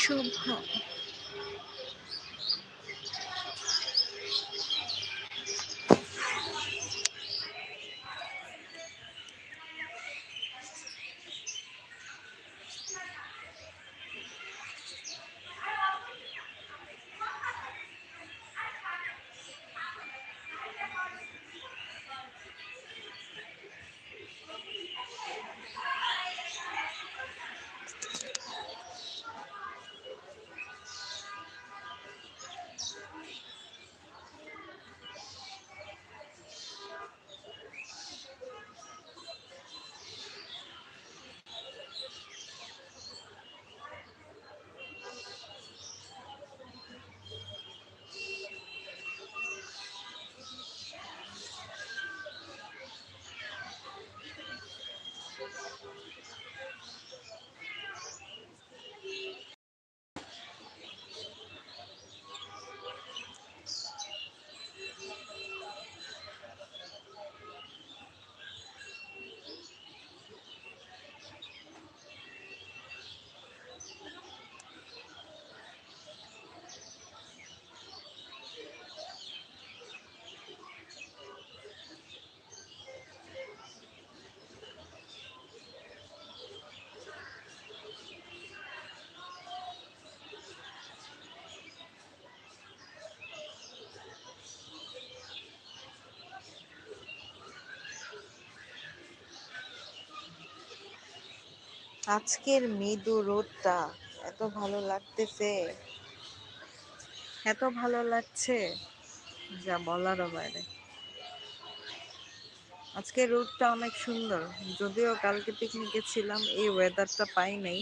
车不好 আজকের মৃদু রোদটা এত ভালো লাগতেছে। এত ভালো লাগছে। যা বলারও বাইরে। আজকে রোদটা অনেক সুন্দর। যদিও কালকে পিকনিকে ছিলাম, এই ওয়েদারটা পাই নাই।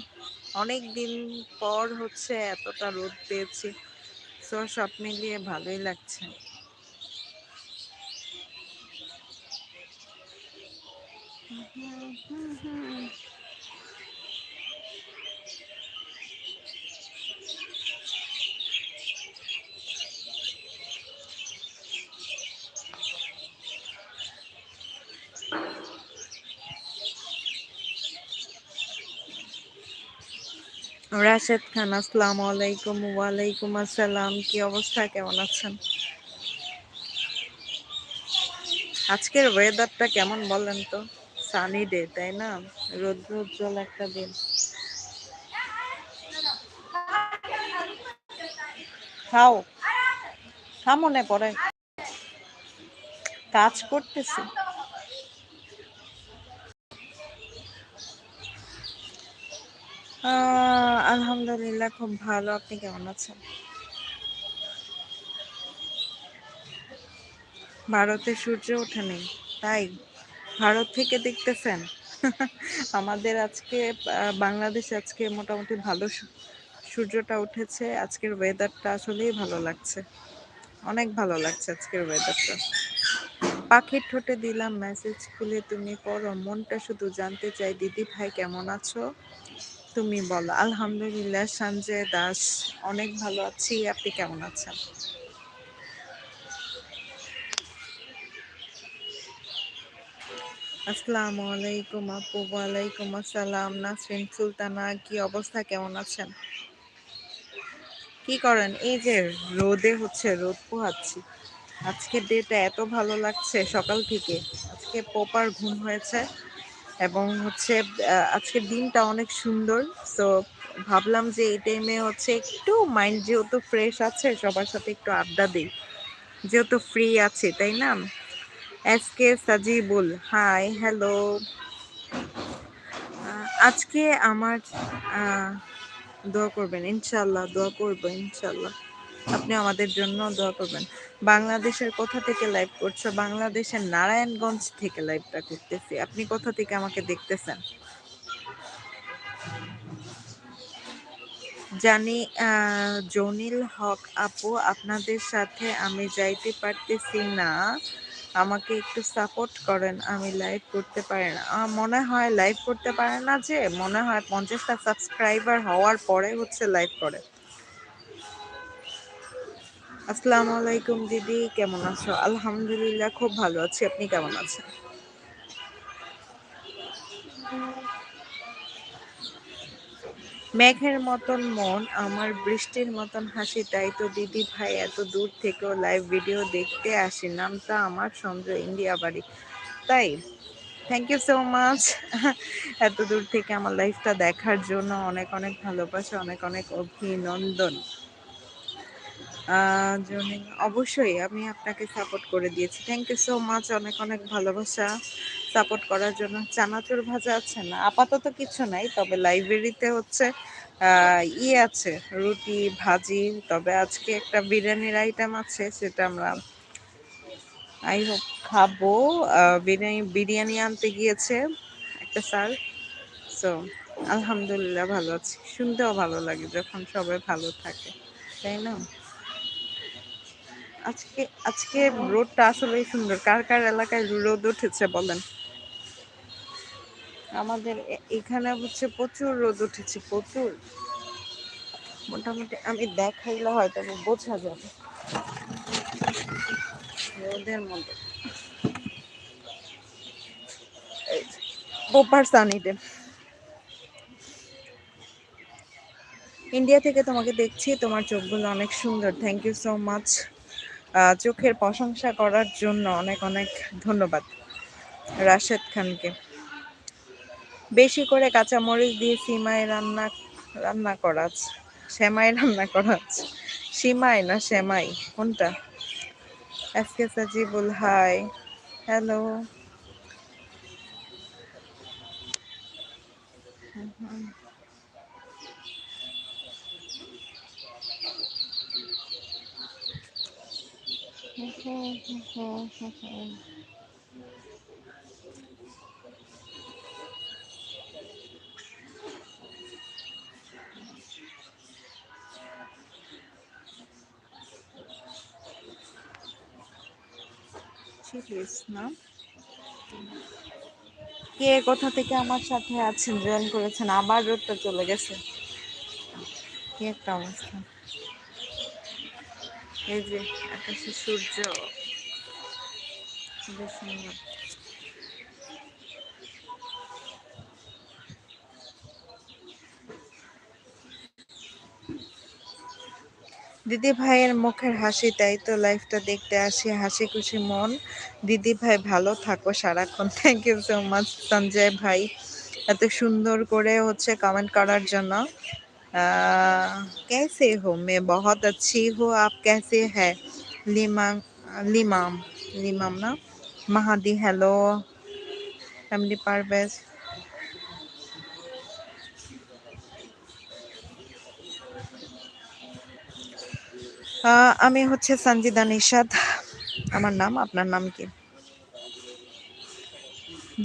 অনেক দিন পর হচ্ছে এতটা রোদ পেয়েছি। তো সব মিলিয়ে ভালোই লাগছে। হুম হুম হুম। রাশেদ খান, আসসালামু আলাইকুম, ওয়ালাইকুম আসসালাম, কি অবস্থা, কেমন আছেন? আজকের ওয়েদারটা কেমন বলেন তো? সানি ডে তাই না? রৌদ্র উজ্জ্বল একটা দিন। খাও। খা মনে পড়ে কাজ করতেছি। আলহামদুলিল্লাহ, খুব ভালো। আপনি কেমন আছেন? ভারতে সূর্য ওঠে নেই, তাই? ভারত থেকে দেখতেছেন? আমাদের আজকে বাংলাদেশে আজকে মোটামুটি ভালো সূর্যটা উঠেছে। আজকের ওয়েদারটা আসলেই ভালো লাগছে। অনেক ভালো লাগছে আজকের ওয়েদারটা পাখির ঠোঁটে দিলাম মেসেজ খুলে, তুমি পড়ো, মনটা শুধু জানতে চাই। দিদি ভাই কেমন আছো? তুমি বলো। আলহামদুলিল্লাহ সঞ্জয় দাস, অনেক ভালো আছি। আপনি কেমন আছেন? আসসালামু আলাইকুম আপু, ওয়ালাইকুম আসসালাম। নাসরিন সুলতানা, কি অবস্থা? কেমন আছেন? কি করেন? এই যে রোদে হচ্ছে, রোদ পোহাচ্ছি। আজকের ডেটা এত ভালো লাগছে সকাল থেকে। আজকে পোপার ঘুম হয়েছে। এবং হচ্ছে আজকের দিনটা অনেক সুন্দর। সো ভাবলাম যে এই টাইমে হচ্ছে একটু মাইন্ড যেহেতু ফ্রেশ আছে, সবার সাথে একটু আড্ডা দিই। যেহেতু ফ্রি আছে, তাই না? এস সাজিবুল হাই হ্যালো আজকে আমার দোয়া করবেন ইনশাল্লাহ দোয়া করব ইনশাল্লাহ আপনি আমাদের জন্য দোয়া করবেন। বাংলাদেশের কোথা থেকে লাইভ করছ? বাংলাদেশের নারায়ণগঞ্জ থেকে লাইভটা করতেছি। আপনি কোথা থেকে আমাকে দেখতেছেন? জানি জনিল হক আপু, আপনাদের সাথে আমি যাইতে পারতেছি না। আমাকে একটু সাপোর্ট করেন, আমি লাইভ করতে পারি না। মনে হয় লাইভ করতে পারে না যে, মনে হয় পঞ্চাশটা সাবস্ক্রাইবার হওয়ার পরে হচ্ছে লাইভ করে। আসসালামু আলাইকুম দিদি, কেমন আছো? আলহামদুলিল্লাহ, খুব ভালো আছি। আপনি কেমন আছেন? মেঘের মতন মন, আমার বৃষ্টির মতন হাসি, তাই তো দিদি ভাই এত দূর থেকেও লাইভ ভিডিও দেখতে আসি। নামটা আমার সঞ্জয় ইন্ডিয়া বাড়ি। তাই থ্যাংক ইউ সো মাচ এত দূর থেকে আমার লাইফটা দেখার জন্য অনেক অনেক ভালোবাসা, অনেক অনেক অভিনন্দন। অবশ্যই আমি আপনাকে সাপোর্ট করে দিয়েছি। থ্যাংক ইউ সো মাচ অনেক অনেক ভালোবাসা সাপোর্ট করার জন্য। চানাচুর ভাজা আছে না? আপাতত কিছু নাই, তবে লাইব্রেরিতে হচ্ছে ইয়ে আছে, রুটি, ভাজি, তবে আজকে একটা বিরিয়ানির আইটেম আছে, সেটা আমরা আই হোপ খাব। বিরিয়ানি বিরিয়ানি আনতে গিয়েছে একটা স্যার সো আলহামদুলিল্লাহ ভালো আছি। শুনতেও ভালো লাগে যখন সবাই ভালো থাকে, তাই না? আজকে আজকে রোডটা আসলেই সুন্দর। কার কার এলাকায় রোদ উঠেছে বলেন? আমাদের এখানে হচ্ছে প্রচুর রোদ উঠেছে, প্রচুর। মোটামুটি আমি দেখাইলে হয়তো বোঝা যাবে। রোদের মধ্যে। বোপার সানিডে ইন্ডিয়া থেকে তোমাকে দেখছি, তোমার চোখগুলো অনেক সুন্দর। থ্যাংক ইউ সো মাচ চোখের প্রশংসা করার জন্য অনেক অনেক ধন্যবাদ রাশেদ খানকে। বেশি করে কাঁচামরিচ দিয়ে সিমাই রান্না রান্না করা সেমাই রান্না করা সিমাই না সেমাই? কোনটা? এসকে সাজিবুল, হাই। হ্যালো। কে কোথা থেকে আমার সাথে আছেন? জয়েন করেছেন, আবার রোডটা চলে গেছে। কি একটা অবস্থা। এই যে, আকাশে সূর্য। সুন্দর। দিদি ভাইয়ের মুখের হাসি, তাই তো লাইফটা দেখতে আসি। হাসি খুশি মন। দিদি ভাই, ভালো থাকো সারাক্ষণ। Thank you so much Sanjay ভাই। এত সুন্দর করে হচ্ছে কমেন্ট করার জন্য। कैसे हो मैं बहुत अच्छी हूँ आप कैसे है लिमाम लिमाम लिमाम ना महादी हेलो फैमिली पारवेज আমি হচ্ছে সঞ্জিদা নিষাদ আমার নাম আপনার নাম কি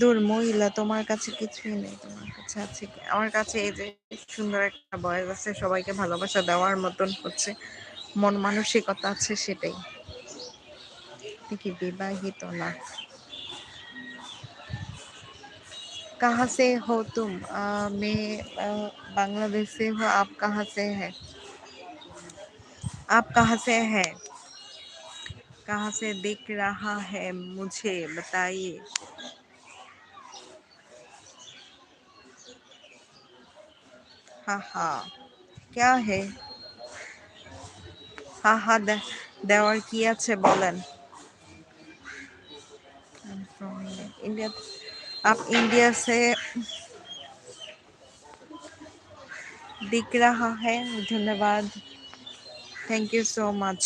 দূর মহিলা তোমার কাছে কিছুই নেই তোমার কাছে আছে কি আমার কাছে এই যে সুন্দর একটা বয়স আছে সবাইকে ভালোবাসা দেওয়ার মতন হচ্ছে মন মানসিকতা আছে সেটাই কি বিবাহিত না कहाँ से हो तुम मैं बांग्लादेश से हो आप कहाँ से है आप कहाँ से है कहाँ से दिख रहा है मुझे बताइए हाँ हाँ क्या है हाँ हाँ দেওয়ার কি আছে বলেন इंडिया आप इंडिया से दिख रहा है धन्यवाद থ্যাংক ইউ সো মাচ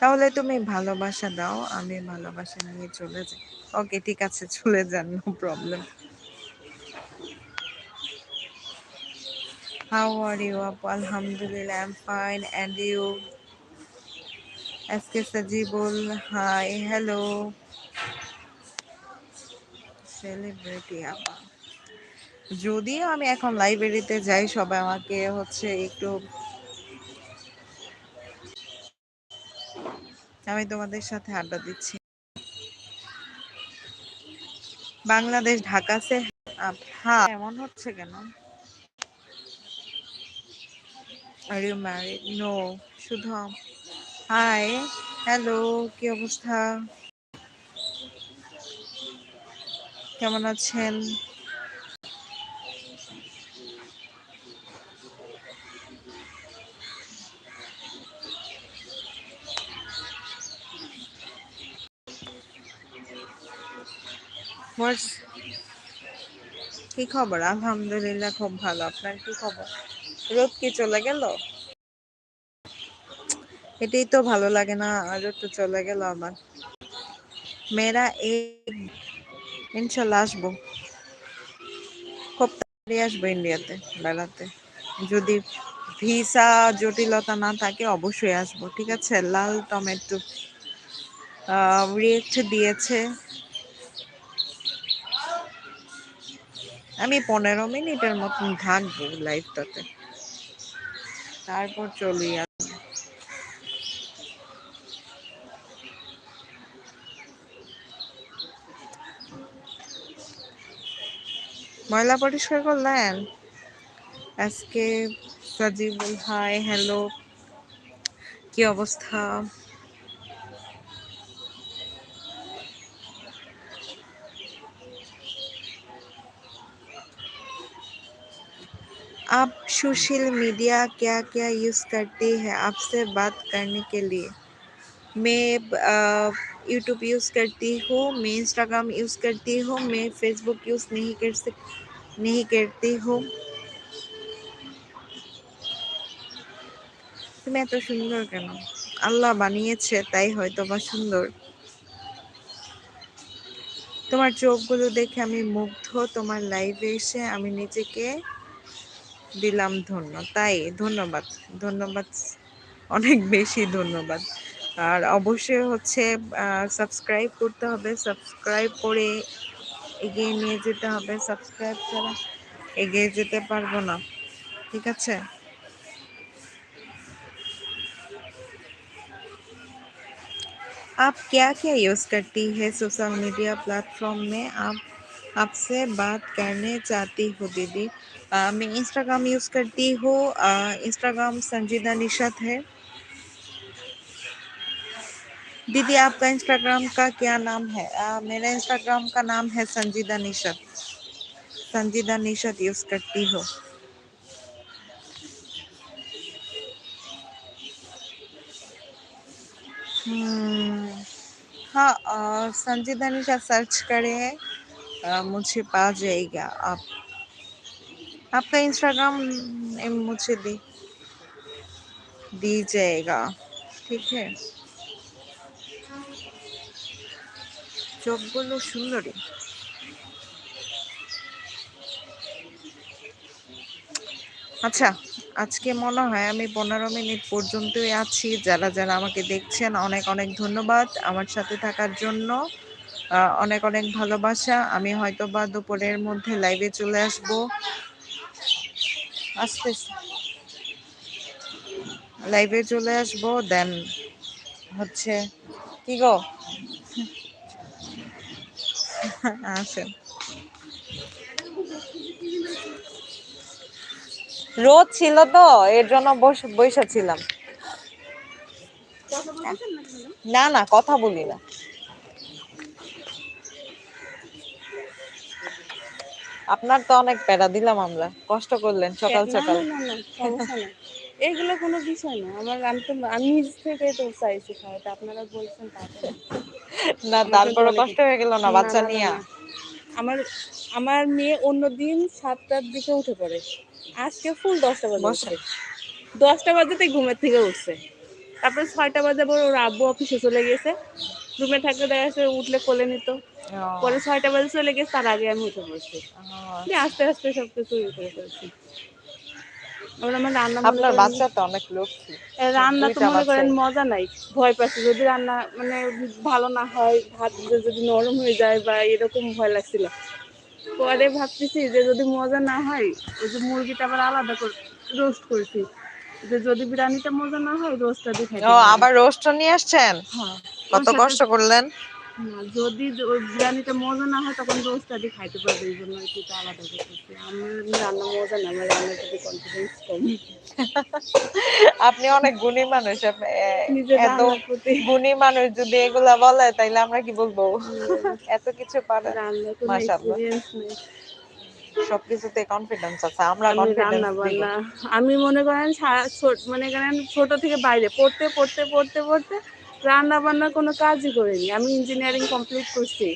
তাহলে তুমি ভালোবাসা দাও আমি ভালোবাসা নিয়ে চলে যাই ওকে ঠিক আছে চলে যান no problem How are you, Apu? Alhamdulillah, I'm fine. And you? SK Sajibul, hi, hello. Celebrity আপা যদিও আমি এখন লাইব্রেরিতে যাই সবাই আমাকে হচ্ছে একটু আমি তোমাদের সাথে আড্ডা দিচ্ছি বাংলাদেশ ঢাকা সে হ্যাঁ এমন হচ্ছে কেন আর ইউ ম্যারিড নো শুধম হাই হ্যালো কি অবস্থা? কেমন আছেন? কি খবর? আলহামদুলিল্লাহ, খুব ভালো। আপনার কি খবর? রোদ কি চলে গেল? এটাই তো ভালো লাগে না রোদ তো চলে গেল আমার। মেয়েরা এই ইনশাল্লাহ আসব। খুব তাড়াতাড়ি আসব ইন্ডিয়াতে, বেড়াতে। যদি ভিসা জটিলতা না থাকে অবশ্যই আসব, ঠিক আছে? লাল টমেটো রিয়েক্ট দিয়েছে। আমি পনেরো মিনিটের মতন থাকব লাইভটাতে তারপর চলি আর ময়লা পরিষ্কার করলেন? আজকে সাজিবুল হাই হ্যালো কি অবস্থা आप सोशल मीडिया क्या क्या यूज़ करते हैं आपसे बात करने के लिए मैं यूट्यूब यूज़ करती हूँ मैं इंस्टाग्राम यूज़ करती हूँ मैं फेसबुक यूज़ नहीं कर सक नहीं करती हूँ তুমি এত সুন্দর কেন আল্লাহ বানিয়েছে তাই হয়তো বা সুন্দর তোমার চোখগুলো দেখে আমি মুগ্ধ তোমার লাইভে এসে আমি নিজেকে দিলাম ধন্য তাই ধন্যবাদ ধন্যবাদ অনেক বেশি ধন্যবাদ আর অবশ্যই হচ্ছে সাবস্ক্রাইব করতে হবে সাবস্ক্রাইব করে এগিয়ে নিয়ে যেতে হবে সাবস্ক্রাইব ছাড়া এগিয়ে যেতে পারবো না ঠিক আছে आप क्या क्या यूज़ करती है सोशल मीडिया प्लेटफॉर्म में आप आपसे बात करने चाहती हूँ दीदी। अ, मैं इंस्टाग्राम यूज़ करती हूँ। इंस्टाग्राम संजीदा निशत है। दीदी आपका इंस्टाग्राम का क्या नाम है? अ, मेरा इंस्टाग्राम का नाम है संजीदा निशत संजीदा निशत यूज़ करती हूँ। हम्म, हाँ संजीदा निशा सर्च करें। मुझे पा जाएगा आप आपका इंस्टाग्राम मुझे दी दीजिएगा ঠিক है চোখগুলো সুন্দরী আচ্ছা আজকে মনে হয় আমি পনেরো মিনিট পর্যন্তই আছি যারা যারা আমাকে দেখছেন অনেক অনেক ধন্যবাদ আমার সাথে থাকার জন্য আহ, অনেক অনেক ভালোবাসা। আমি হয়তো বা দুপুরের মধ্যে লাইভে চলে আসব। আস্তে লাইভে চলে আসব দেন হচ্ছে কি গো? আসেন। রোদ ছিল তো এর জন্য বসে বসে ছিলাম। না না কথা বলি না। আপনার তো অনেক প্যারা দিলাম আমরা। কষ্ট করলেন সকাল সকাল। এগুলো কোনো বিষয় না। আমার আমি তো আমি নিজ থেকে তো চাইছি খাওয়াতে আপনারা বলছেন তাতে না। তারপরে কষ্ট হয়ে গেল না বাচ্চা নিয়ে? আমার আমার মেয়ে অন্য দিন সাতটার দিকে উঠে পড়ে। আজকে ফুল দশটা বাজে। উঠছে দশটা বাজেতে ঘুমের থেকে উঠছে। তারপরে ছয়টা বাজে পর ওর আব্বু অফিসে চলে গেছে। রুমে থাকলে দেখা যাচ্ছে উঠলে কোলে নিত। পরে ছয়টা বাজে চলে গেছে তার আগে আমি উঠে দিয়ে আস্তে আস্তে সব কিছু ইয়ে করে ফেলছি। মনে আপনার বাচ্চা তো অনেক লক্ষ্মী। রান্না তো মনে করেন মজা নাই। ভয় পাচ্ছি যদি রান্না মানে ভালো না হয় ভাত যদি নরম হয়ে যায় বা এরকম ভয় লাগছিল। পরে ভাবতেছি যে যদি মজা না হয় ওই যে মুরগিটা আবার আলাদা করে রোস্ট করছি। যে যদি বিরিয়ানিটা মজা না হয় রোস্টটা দিয়ে। আবার রোস্ট নিয়ে আসছেন? হ্যাঁ। কত কষ্ট করলেন? যদি ওই বিরিয়ানিটা মজা না হয় তখন রোস্টটা দিয়ে খাইতে পারবে এই জন্য একটু আলাদা করতেছি। আমার রান্না মজা না আমার রান্নার প্রতি কনফিডেন্স কম। আপনি অনেক গুণী মানুষ এত গুণী মানুষ যদি এগুলা বলে তাইলে আমরা কি বলব? এত কিছু পারে মাশাআল্লাহ। সবকিছুতে কনফিডেন্স আছে আমরা আমি কনফিডেন্স মনে করেন ছোট- মনে করেন ছোট থেকে বাইরে পড়তে পড়তে পড়তে পড়তে রান্না বান্নার কোনো কাজই করিনি। আমি ইঞ্জিনিয়ারিং কমপ্লিট করছি।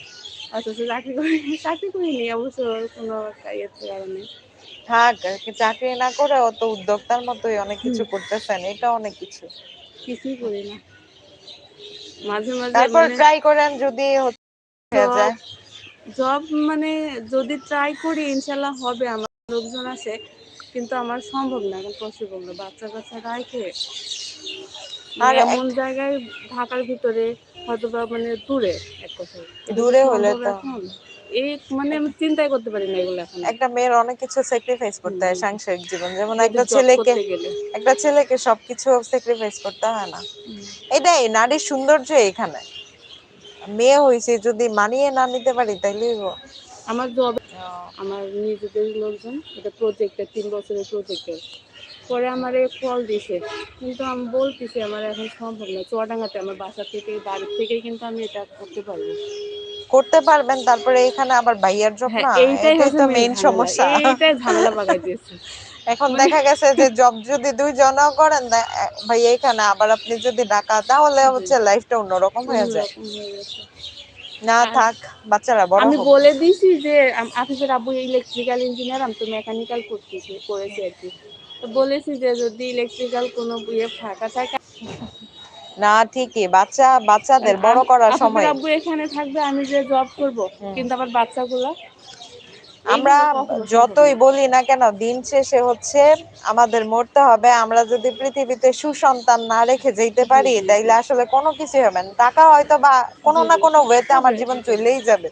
অথচ চাকরি করি চাকরি করিনি অবশ্য কোনো ইয়ের কারণে। থাক চাকরি না করে অত উদ্যোক্তার মতোই অনেক কিছু করতেছেন এটা অনেক কিছু। কিছুই করি না। মাঝে মাঝে তারপর মানে ট্রাই করেন যদি হয়ে যায়। জব মানে যদি ট্রাই করি ইনশাল্লাহ হবে। আমার লোকজন আছে কিন্তু আমার সম্ভব না এখন পসিবল না। বাচ্চা কাচ্চা রাখে আর আর এমন জায়গায় ঢাকার ভিতরে হয়তো বা মানে দূরে এক কথায়। দূরে হলে তো। এই মানে আমি চিন্তাই করতে পারি না এগুলো এখন। একটা মেয়ের অনেক কিছু স্যাক্রিফাইস করতে হয় সাংসারিক জীবন। যেমন যদি একটা ছেলেকে একটা ছেলেকে সবকিছু স্যাক্রিফাইস করতে হয় না। এটাই নারীর সৌন্দর্য এখানে। মেয়ে হয়েছে যদি মানিয়ে না নিতে পারি তাইলে আমার জব আমার নিজেদের লোকজন এটা প্রজেক্টের তিন বছরের প্রজেক্টের পরে আমার কল দিছে। কিন্তু আমি বলতেছি আমার এখন সম্ভব না। চুয়াডাঙ্গাতে আমার বাসা থেকে বাড়ি থেকেই কিন্তু আমি এটা করতে পারব। করতে পারবেন তারপরে এখানে আবার ভাইয়ার জব হ্যাঁ না? এইটাই তো মেইন সমস্যা। এইটাই ঝামেলা পাকাই দিয়েছে এখন দেখা গেছে যে জব যদি দুইজনও করেন দে- ভাই এখানে আবার আপনি যদি ঢাকা তাহলে হচ্ছে লাইফটা অন্যরকম হয়ে যায়। না থাক বাচ্চারা বড় আমি বলে দিছি যে আফিসের আব্বু ইলেকট্রিক্যাল ইঞ্জিনিয়ার আমি তো মেকানিক্যাল করতেছি করেছি আর কি। বলেছি যে যদি ইলেকট্রিক্যাল কোনো ইয়ে ফাঁকা থাকে না ঠিকই বাচ্চা বাচ্চাদের বড় করার আফিফের সময় আব্বু এখানে থাকবে আমি যে জব করব কিন্তু আমার বাচ্চাগুলো আমরা যতই বলি না কেন দিন শেষে হচ্ছে আমাদের মরতে হবে আমরা যদি পৃথিবীতে সুসন্তান না রেখে যেতে পারি। তাইলে আসলে কোনো কিছু হবে না টাকা হয়তো বা কোনো না। কোনো ওয়েতে আমার জীবন। চলেই যাবে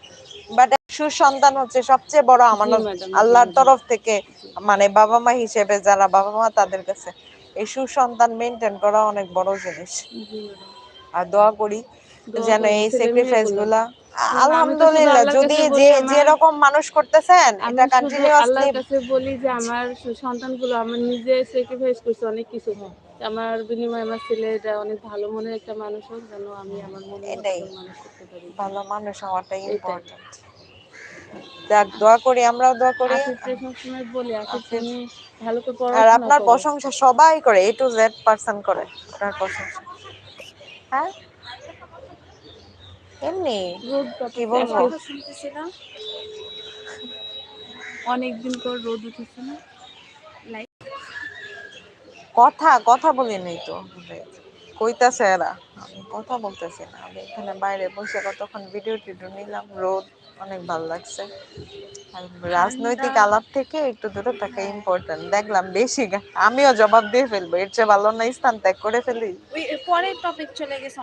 বাট সুসন্তান হচ্ছে সবচেয়ে বড় আমানত আল্লাহর তরফ থেকে মানে বাবা মা হিসেবে যারা বাবা মা তাদের কাছে এই সুসন্তান মেনটেন করা অনেক বড় জিনিস। আর দোয়া করি যেন এই স্যাক্রিফাইসগুলা আলহামদুলিল্লাহ যদি যে যেরকম মানুষ করতেছেন এটা কন্টিনিউয়াসলি কাছে বলি যে আমার সন্তানগুলো আমার নিজে স্যাক্রিফাইস করছে অনেক কিছু। আমার বিনিময়ে আমার ছেলেটা অনেক ভালো মনের একটা মানুষ হোক যেন আমি আমার। করে মানুষ করতে পারি। ভালো মানুষ হওয়াটাই ইম্পর্টেন্ট যাক দোয়া করি আমরাও দোয়া করি। বলি আফিফ আফিফ। তুমি ভালো করে আর আপনার প্রশংসা সবাই করে এ টু জেড পার্সন করে আপনার প্রশংসা। হ্যাঁ? এমনি কি বলব? অনেকদিন পর রোদ উঠেছে না? কথা কথা বলি নাই তো কইতাছে এরা। আমি কথা বলতেছি না। আমি এখানে বাইরে বসে কতক্ষণ ভিডিও টিডিও নিলাম। রোদ অনেক ভালো লাগছে। রাজনৈতিক আলাপ থেকে একটু দূরে থাকা ইম্পর্টেন্ট দেখলাম বেশি আমিও জবাব দিয়ে ফেলব। এর চেয়ে ভালো না স্থান ত্যাগ করে ফেলি। পরের টপিক চলে গেছে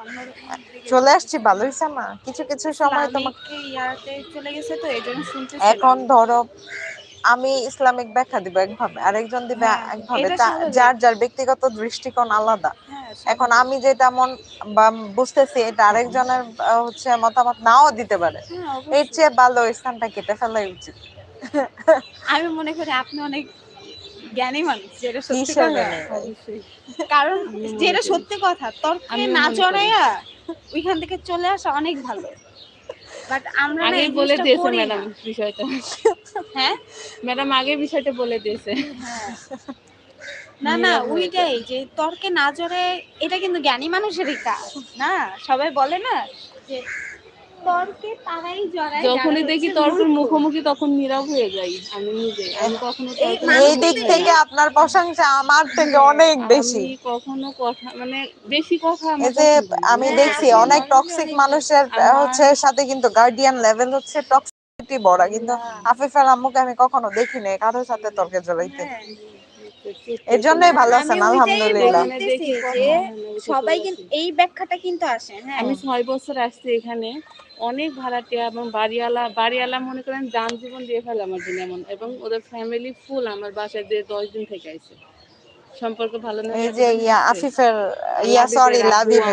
চলে আসছি ভালো হইছে না কিছু কিছু সময় তোমাকে ইয়াতে চলে গেছে তো এই শুনতে এখন ধরো আমি ইসলামিক ব্যাখ্যা দিব একভাবে। আরেকজন দিবে হ্যাঁ, একভাবে। যার যার ব্যক্তিগত দৃষ্টিকোণ আলাদা। হ্যাঁ এখন আমি যেটা মন বা বুঝতেছি এটা আরেকজনের হচ্ছে মতামত নাও দিতে পারে। হ্যাঁ, এর চেয়ে ভালো স্থানটা কেটে ফেলাই উচিত। আমি মনে করি আপনি অনেক জ্ঞানী মানুষ যেটা সত্যি কথা। কারণ যেটা সত্যি কথা তর্কে আমিও না করি। জড়াইয়া ওইখান থেকে চলে আসা অনেক ভালো। বাট আমরা আগে বলে দিয়েছে ম্যাডাম বিষয়টা। হ্যাঁ? ম্যাডাম আগে বিষয়টা বলে দিয়েছে। হ্যাঁ। না না ওইটাই যে তর্কে না জড়ে এটা কিন্তু জ্ঞানী মানুষেরই কাজ না? সবাই বলে না যে তর্কে তারাই জড়ায় যখনই দেখি তর্কের মুখোমুখি তখন নীরব হয়ে যাই। আমি নিজে আমি কখনো এই দিক থেকে আপনার প্রশংসা আমার থেকে অনেক বেশি। আমি কখনো কথা মানে বেশি কথা এই যে আমি হ্যাঁ, দেখছি অনেক টক্সিক মানুষের হচ্ছে সাথে কিন্তু গার্ডিয়ান লেভেল হচ্ছে টক্সিসিটি বড় কিন্তু আফিফার আম্মুকে আমি কখনো দেখিনি কারোর সাথে তর্কে জড়াইতে। হ্যাঁ। এর জন্যই ভালো আছেন আলহামদুলিল্লাহ। সবাই কিন্তু এই ব্যাখ্যাটা কিন্তু আসে হ্যাঁ। আমি ছয় বছর আসছি এখানে অনেক ভাড়াটিয়া এবং বাড়িওয়ালা বাড়িওয়ালা মনে করেন যান জীবন দিয়ে ফেলে আমার জন্য এমন এবং ওদের ফ্যামিলি ফুল আমার বাসায় দিয়ে দশ দিন থেকে আইছে। সম্পর্ক ভালো না এই যে ইয়া আফিফের ইয়া সরি লাবিব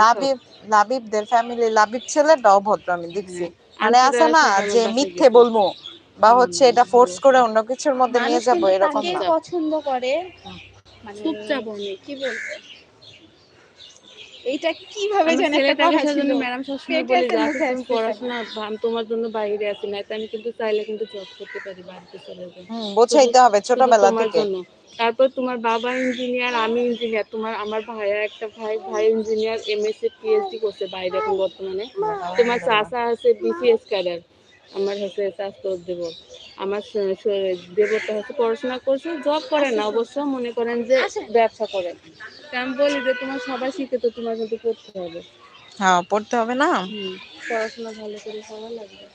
লাবিব লাবিবদের ফ্যামিলি লাবিব ছেলেটাও ভদ্র আমি দেখছি। হ্যাঁ, মানে আছে না যে মিথ্যে বলব? বা হচ্ছে এটা ফোর্স করে অন্য কিছুর মধ্যে নিয়ে যাব এরকম না। পছন্দ করে। মানে চুপচাপ অনেক কি বলব? এইটা কীভাবে যেন একটা কথা ছিল? ম্যাডাম সবসময় বলে যে। পড়াশোনা আমি তোমার জন্য বাইরে আছি না আমি কিন্তু চাইলে কিন্তু জব করতে পারি বাড়িতে চলে যাই। বোঝাইতে হবে ছোটবেলা থেকে। তারপর তোমার বাবা ইঞ্জিনিয়ার আমি ইঞ্জিনিয়ার তোমার আমার ভাইয়া একটা ভাই ভাই ইঞ্জিনিয়ার এমএসসি পিএইচডি করছে বাইরে এখন বর্তমানে। তোমার চাচা আছে বিসিএস ক্যাডার আমার হচ্ছে চাচতো দেব আমার দেবতা হচ্ছে পড়াশোনা করছে জব করে না অবশ্য মনে করেন যে ব্যবসা করে। আমি বলি যে তোমার সবাই শিখে তো তোমার কিন্তু পড়তে হবে। হ্যাঁ পড়তে হবে না। হুম পড়াশোনা ভালো করে করা লাগবে।